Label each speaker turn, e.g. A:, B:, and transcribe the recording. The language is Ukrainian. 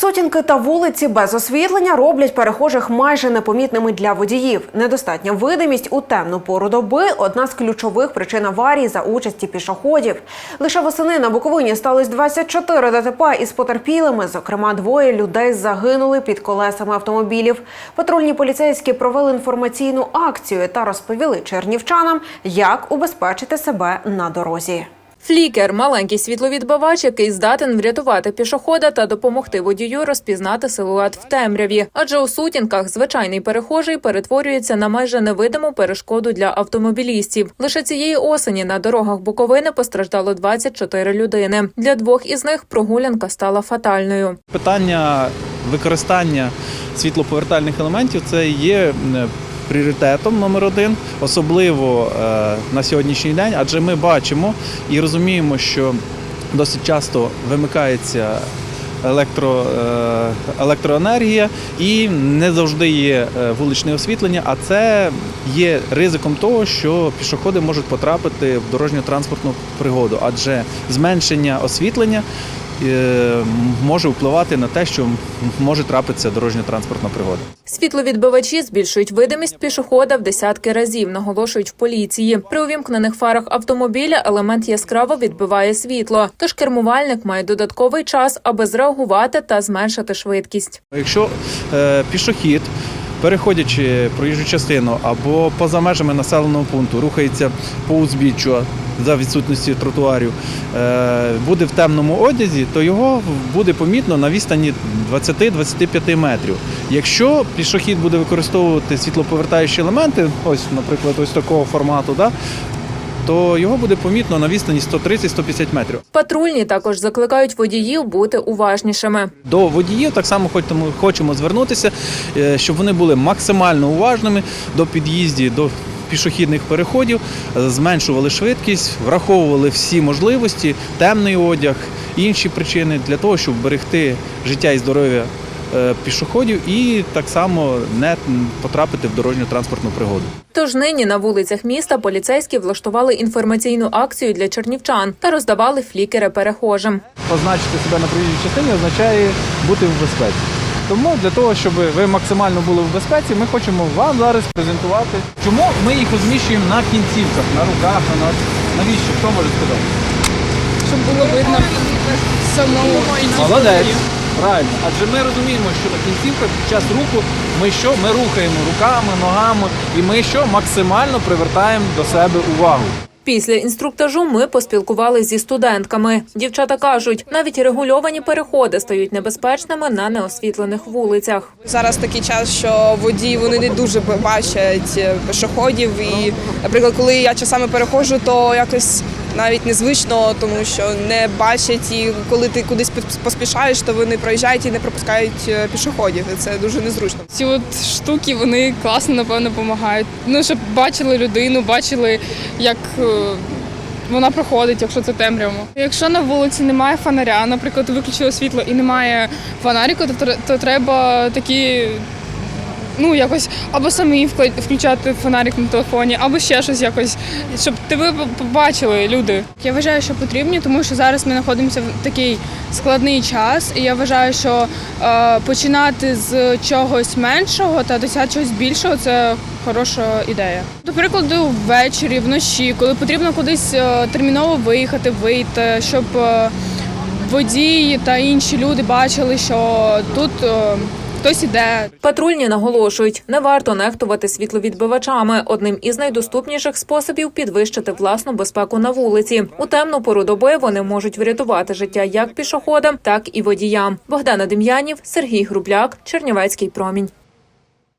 A: Сутінки та вулиці без освітлення роблять перехожих майже непомітними для водіїв. Недостатня видимість у темну пору доби одна з ключових причин аварій за участі пішоходів. Лише восени на Буковині сталося 24 ДТП із потерпілими. Зокрема, двоє людей загинули під колесами автомобілів. Патрульні поліцейські провели інформаційну акцію та розповіли чернівчанам, як убезпечити себе на дорозі.
B: Флікер маленький світловідбивач, який здатен врятувати пішохода та допомогти водію розпізнати силует в темряві. Адже у сутінках звичайний перехожий перетворюється на майже невидиму перешкоду для автомобілістів. Лише цієї осені на дорогах Буковини постраждало 24 людини. Для двох із них прогулянка стала фатальною.
C: Питання використання світлоповертальних елементів це є м, пріоритетом номер один, особливо е, на сьогоднішній день, адже ми бачимо і розуміємо, що досить часто вимикається електро, е, електроенергія і не завжди є е, вуличне освітлення, а це є ризиком того, що пішоходи можуть потрапити в дорожньо-транспортну пригоду, адже зменшення освітлення може впливати на те, що може трапитися дорожньо-транспортна пригода.
B: Світловідбивачі збільшують видимість пішохода в десятки разів, наголошують в поліції. При увімкнених фарах автомобіля елемент яскраво відбиває світло. Тож кермувальник має додатковий час, аби зреагувати та зменшити швидкість.
C: Якщо е, пішохід, переходячи проїжджу частину або поза межами населеного пункту, рухається по узбіччю за відсутності тротуарів, е, буде в темному одязі, то його буде помітно на відстані 20-25 метрів. Якщо пішохід буде використовувати світлоповертаючі елементи, ось, наприклад, ось такого формату, да, то його буде помітно на відстані 130-150 метрів.
B: Патрульні також закликають водіїв бути уважнішими.
C: До водіїв так само хочемо, звернутися, е, щоб вони були максимально уважними до під'їздів, до пішохідних переходів, е, зменшували швидкість, враховували всі можливості, темний одяг, інші причини для того, щоб берегти життя і здоров'я пішоходів і так само не потрапити в дорожньо-транспортну пригоду.
B: Тож нині на вулицях міста поліцейські влаштували інформаційну акцію для чернівчан та роздавали флікери перехожим.
C: Позначити себе на проїжджій частині означає бути в безпеці. Тому для того, щоб ви максимально були в безпеці, ми хочемо вам зараз презентувати, чому ми їх розміщуємо на кінцівках, на руках, на нос. Навіщо? Хто може сказати?
D: щоб було видно самому
C: Молодець. Правильно. Адже ми розуміємо, що на кінцівках під час руху ми що? Ми рухаємо руками, ногами, і ми що максимально привертаємо до себе увагу.
B: Після інструктажу ми поспілкувалися зі студентками. Дівчата кажуть, навіть регульовані переходи стають небезпечними на неосвітлених вулицях.
D: зараз такий час, що водії вони не дуже бачать е, пішоходів. І, наприклад, коли я часами переходжу, то якось навіть незвично, тому що не бачать, і коли ти кудись поспішаєш, то вони проїжджають і не пропускають е, пішоходів. І це дуже незручно.
E: Ці от штуки вони класно, напевно, допомагають. Ну, щоб бачили людину, бачили, як е, вона проходить, якщо це темряво. Якщо на вулиці немає фонаря, наприклад, виключили світло і немає фонаріку, то, то треба такі. Ну, якось або самі включати фонарик на телефоні, або ще щось якось, щоб тебе побачили люди. Я вважаю, що потрібні, тому що зараз ми знаходимося в такий складний час, і я вважаю, що е, починати з чогось меншого та досягти чогось більшого це хороша ідея. До прикладу, ввечері, вночі, коли потрібно кудись е, терміново виїхати, вийти, щоб е, водії та інші люди бачили, що тут е, хтось іде,
B: Патрульні наголошують, не варто нехтувати світловідбивачами. Одним із найдоступніших способів підвищити власну безпеку на вулиці. У темну пору доби вони можуть врятувати життя як пішоходам, так і водіям. Богдана Дем'янів, Сергій Грубляк, Чернівецький промінь.